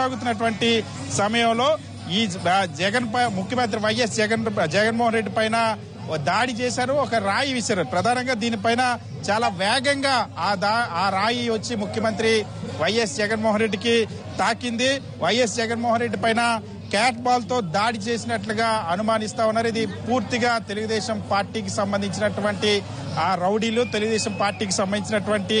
కొనసాగుతున్నటువంటి సమయంలో ఈ జ- జగన్ పై ముఖ్యమంత్రి వైఎస్ జగన్ జగన్మోహన్ రెడ్డి పైన దాడి చేశారు ఒక రాయి విసిరారు. ప్రధానంగా దీనిపైన చాలా వేగంగా ఆ దా ఆ రాయి వచ్చి ముఖ్యమంత్రి వైఎస్ జగన్మోహన్ రెడ్డికి తాకింది. వైఎస్ జగన్మోహన్ రెడ్డి పైన క్యాట్ బాల్తో దాడి చేసినట్లుగా అనుమానిస్తా ఉన్నారు. ఇది పూర్తిగా తెలుగుదేశం పార్టీకి సంబంధించినటువంటి ఆ రౌడీలు తెలుగుదేశం పార్టీకి సంబంధించినటువంటి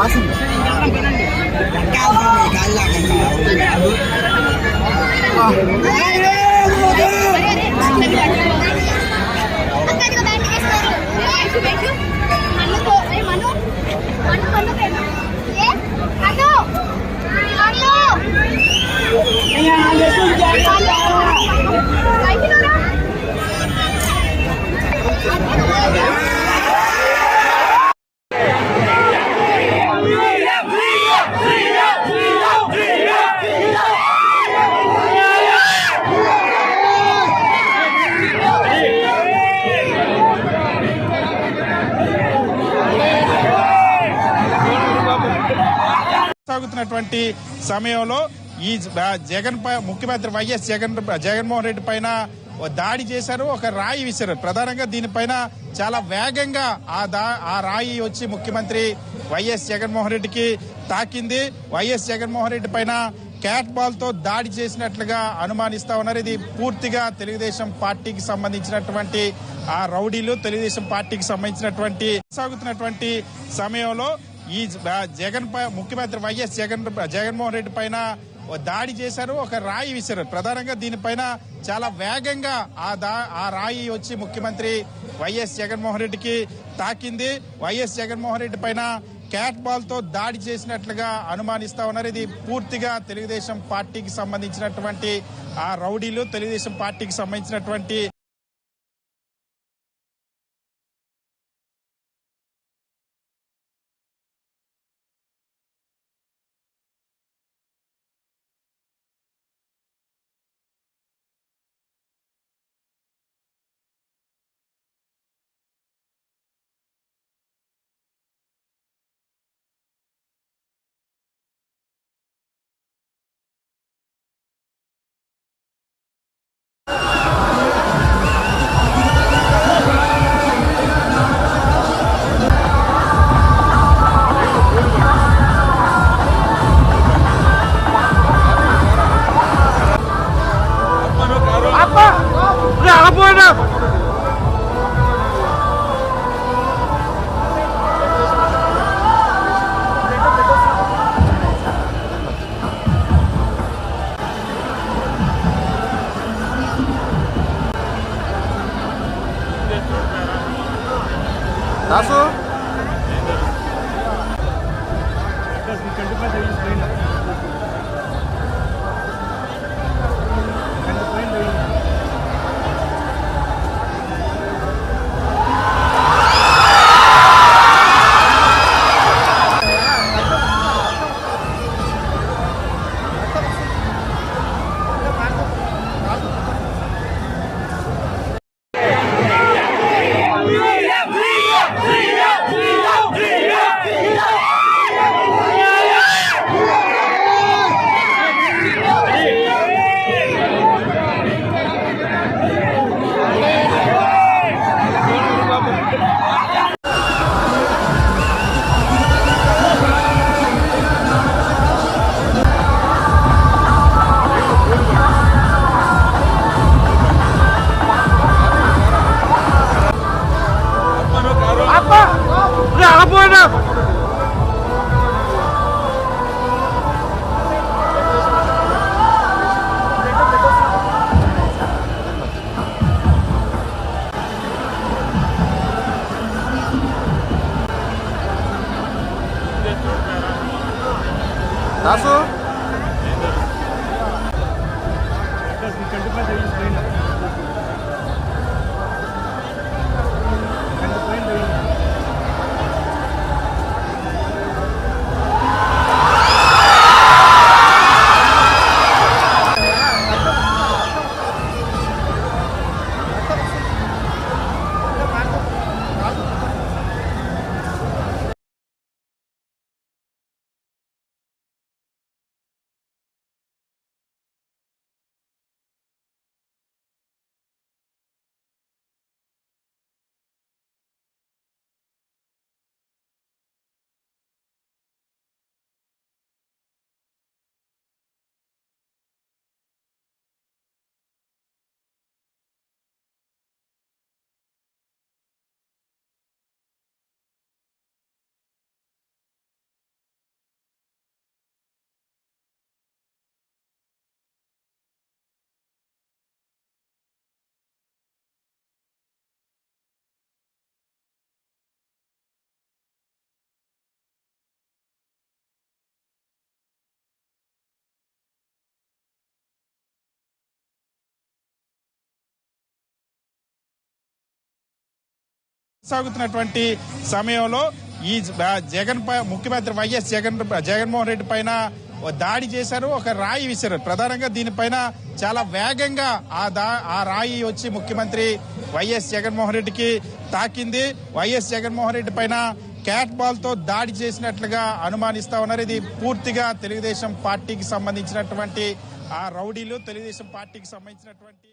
wasit kau kami galak kau సాగుతున్నటువంటి సమయంలో ఈ జగన్ పై ముఖ్యమంత్రి వైఎస్ జగన్ జగన్మోహన్ రెడ్డి పైన ఓ దాడి చేశారు ఒక రాయి విసిరారు. ప్రధానంగా దీనిపైన చాలా వేగంగా ఆ దా ఆ రాయి వచ్చి ముఖ్యమంత్రి వైఎస్ జగన్మోహన్ రెడ్డికి తాకింది. వైఎస్ జగన్మోహన్ రెడ్డి పైన క్యాట్ బాల్తో దాడి చేసినట్లుగా అనుమానిస్తా ఉన్నారు. ఇది పూర్తిగా తెలుగుదేశం పార్టీకి సంబంధించినటువంటి ఆ రౌడీలు తెలుగుదేశం పార్టీకి సంబంధించినటువంటి సాగుతున్నటువంటి సమయంలో ఈ జ- జగన్ పై ముఖ్యమంత్రి వైఎస్ జగన్ జగన్మోహన్ రెడ్డి పైన ఓ దాడి చేశారు ఒక రాయి విసిరారు. ప్రధానంగా దీనిపైన చాలా వేగంగా ఆ దా ఆ రాయి వచ్చి ముఖ్యమంత్రి వైఎస్ జగన్మోహన్ రెడ్డికి తాకింది. వైఎస్ జగన్మోహన్ రెడ్డి పైన క్యాట్ బాల్తో దాడి చేసినట్లుగా అనుమానిస్తా ఉన్నారు. ఇది పూర్తిగా తెలుగుదేశం పార్టీకి సంబంధించినటువంటి ఆ రౌడీలు తెలుగుదేశం పార్టీకి సంబంధించినటువంటి 拿出。 아빠! 우리 아빠 하나! 나수 సాగుతున్నటువంటి సమయంలో ఈ జ- జగన్ పై ముఖ్యమంత్రి వైఎస్ జగన్ జగన్మోహన్ రెడ్డి పైన దాడి చేశారు ఒక రాయి విసిరారు. ప్రధానంగా దీనిపైన చాలా వేగంగా ఆ దా ఆ రాయి వచ్చి ముఖ్యమంత్రి వైఎస్ జగన్మోహన్ రెడ్డికి తాకింది. వైఎస్ జగన్మోహన్ రెడ్డి పైన క్యాట్ బాల్తో దాడి చేసినట్లుగా అనుమానిస్తా ఉన్నారు. ఇది పూర్తిగా తెలుగుదేశం పార్టీకి సంబంధించినటువంటి ఆ రౌడీలు తెలుగుదేశం పార్టీకి సంబంధించినటువంటి